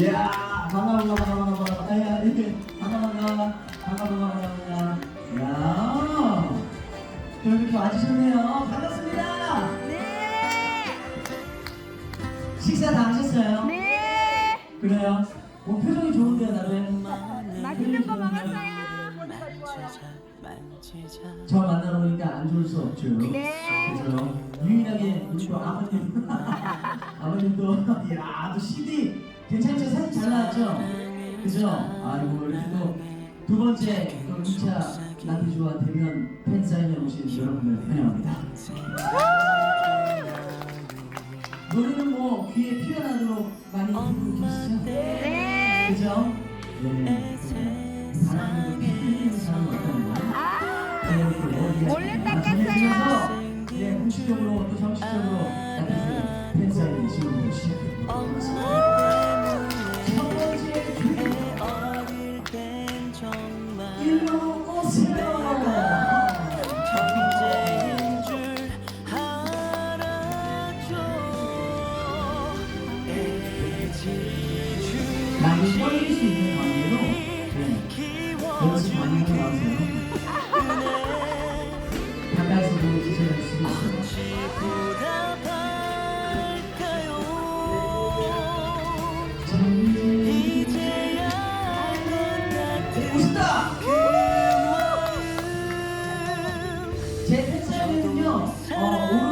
이야 반가 반가 반가 반가 반가 아야 이렇게 반가 반가 반가 반가 반가 반가 또 이렇게 와주셨네요 반갑습니다 네. 식사 다 하셨어요? 네. 그래요? 뭐 표정이 좋은데요 다들 맛있는 거 먹었어요. 저 만나러 오니까 안 좋을 수 없죠 네. 그죠? 유일하게 우리 또 아버님 아버님도 이야 또 CD 괜찮죠? 사진 잘 나왔죠? 그죠? 아이고 이렇게 또두 번째 또 2차 나티주와 대면 팬 사인회 오신 여러분들 환영합니다 노래는 뭐 귀에 피가 나도록 많이 듣고 계시죠? 네. 그죠? 네 사랑하는 피 흘리는 사람 어떤가? 아. 몰래 닦았어요. 예, 공식적으로 또 정식적으로 많이 떨릴 수 있는 관계로 네. 연습 많이 하고 나세요. 바다에서 보는 기술을 쓰고 있어요. 이제야 알고 싶다! 제 팬사인은요, 어,